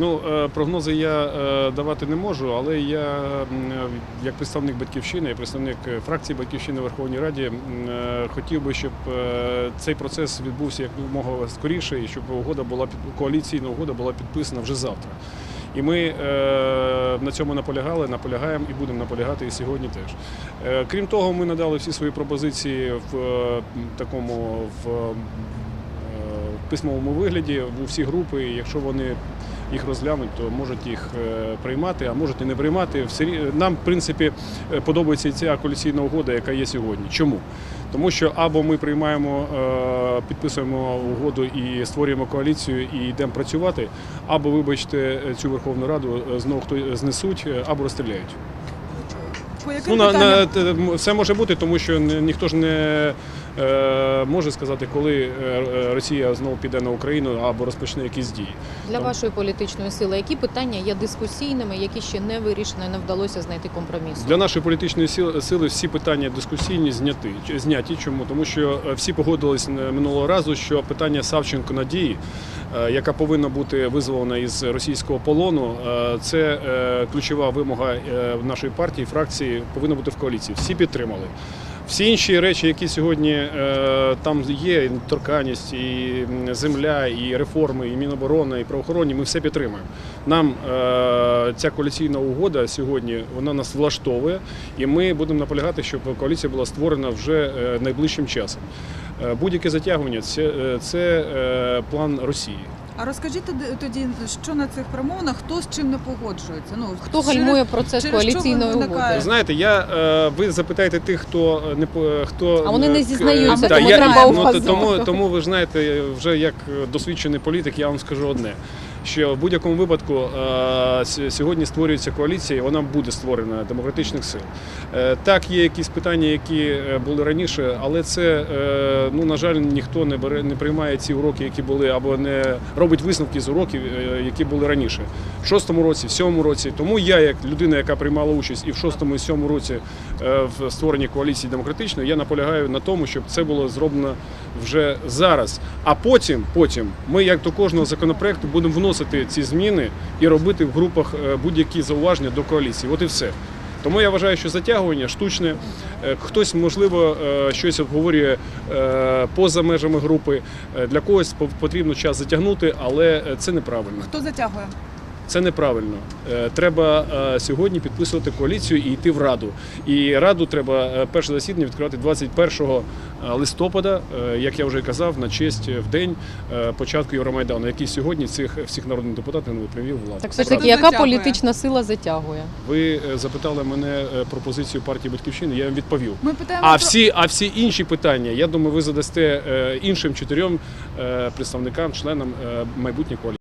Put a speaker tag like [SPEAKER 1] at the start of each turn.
[SPEAKER 1] Ну, е, прогнози я е, давати не можу, але я, як представник батьківщини, як представник е, фракції батьківщини в Верховній Раді, е, хотів би, щоб е, цей процес відбувся якомога скоріше, і щоб угода була коаліційна угода була підписана вже завтра. І ми е, на цьому наполягали, наполягаємо і будемо наполягати і сьогодні теж. Е, крім того, ми надали всі свої пропозиції в е, такому е, в письмовому вигляді у всі групи. Якщо вони їх розглянуть, то можуть їх е, приймати, а можуть і не приймати. Нам, в принципі, е, подобається ця коаліційна угода, яка є сьогодні. Чому? Тому що або ми приймаємо, е, підписуємо угоду і створюємо коаліцію і йдемо працювати, або, вибачте, цю Верховну Раду знову хто знесуть, або розстріляють. Ну, на, на, все може бути, тому що ніхто ж не е, може сказати, коли е, е, Росія знову піде на Україну або розпочне якісь дії.
[SPEAKER 2] Для
[SPEAKER 1] Там-
[SPEAKER 2] вашої політичної сили, які питання є дискусійними, які ще не вирішено і не вдалося знайти компромісу?
[SPEAKER 1] Для нашої політичної сили, всі питання дискусійні зняті. Зняті. Чому? Тому що е, всі погодились минулого разу, що питання Савченко Надії, яка повинна бути визволена із російського полону, це ключова вимога нашої партії, фракції, повинна бути в коаліції. Всі підтримали. Всі інші речі, які сьогодні е, там є, і торканість, і земля, і реформи, і Міноборони, і правоохоронні, ми все підтримуємо. Нам е, ця коаліційна угода сьогодні вона нас влаштовує, і ми будемо наполягати, щоб коаліція була створена вже е, найближчим часом. Будь-яке затягування це, це план Росії.
[SPEAKER 3] А розкажіть тоді, що на цих перемовинах, хто з чим не погоджується? Ну
[SPEAKER 2] Хто
[SPEAKER 3] через-
[SPEAKER 2] гальмує процес
[SPEAKER 3] через
[SPEAKER 2] коаліційної?
[SPEAKER 1] Ви
[SPEAKER 2] угоди?
[SPEAKER 1] знаєте, я е, ви запитаєте тих, хто не по- хто
[SPEAKER 2] А вони не
[SPEAKER 1] е,
[SPEAKER 2] зізнаються,
[SPEAKER 1] к-
[SPEAKER 3] тому
[SPEAKER 1] я-
[SPEAKER 3] треба
[SPEAKER 1] ну, тому, тому ви ж знаєте, вже як досвідчений політик, я вам скажу одне. Що в будь-якому випадку е, сьогодні створюється коаліція, і вона буде створена демократичних сил. Е, Так, є якісь питання, які е, були раніше, але це ну на жаль, ніхто не бере, не приймає ці уроки, які були, або не робить висновки з уроків, які були раніше. В шостому році, в сьомому році. Тому я, як людина, яка приймала участь і в шостому, і сьомому році в створенні коаліції демократичної, я наполягаю на тому, щоб це було зроблено вже зараз. А потім, потім ми, як до кожного законопроекту, будемо вносити ці зміни і робити в групах е, будь-які зауваження до коаліції. От і все. Тому я вважаю, що затягування штучне. Е, Хтось, можливо, е, щось обговорює поза межами групи. Для когось потрібно час затягнути, але це неправильно.
[SPEAKER 3] Хто затягує?
[SPEAKER 1] Це неправильно. Е, Треба е, сьогодні підписувати коаліцію і йти в раду. І раду треба е, перше засідання відкривати 21 листопада, як я вже казав, на честь в день початку Євромайдану, який сьогодні цих всіх народних депутатів не привів владу.
[SPEAKER 2] Так все ж таки, яка
[SPEAKER 3] затягує?
[SPEAKER 2] політична сила затягує?
[SPEAKER 1] Ви запитали мене е, пропозицію партії Батьківщини, я вам відповів.
[SPEAKER 3] Ми питаємо
[SPEAKER 1] А всі, а всі інші питання, я думаю, ви задасте іншим чотирьом представникам, членам майбутньої коаліції.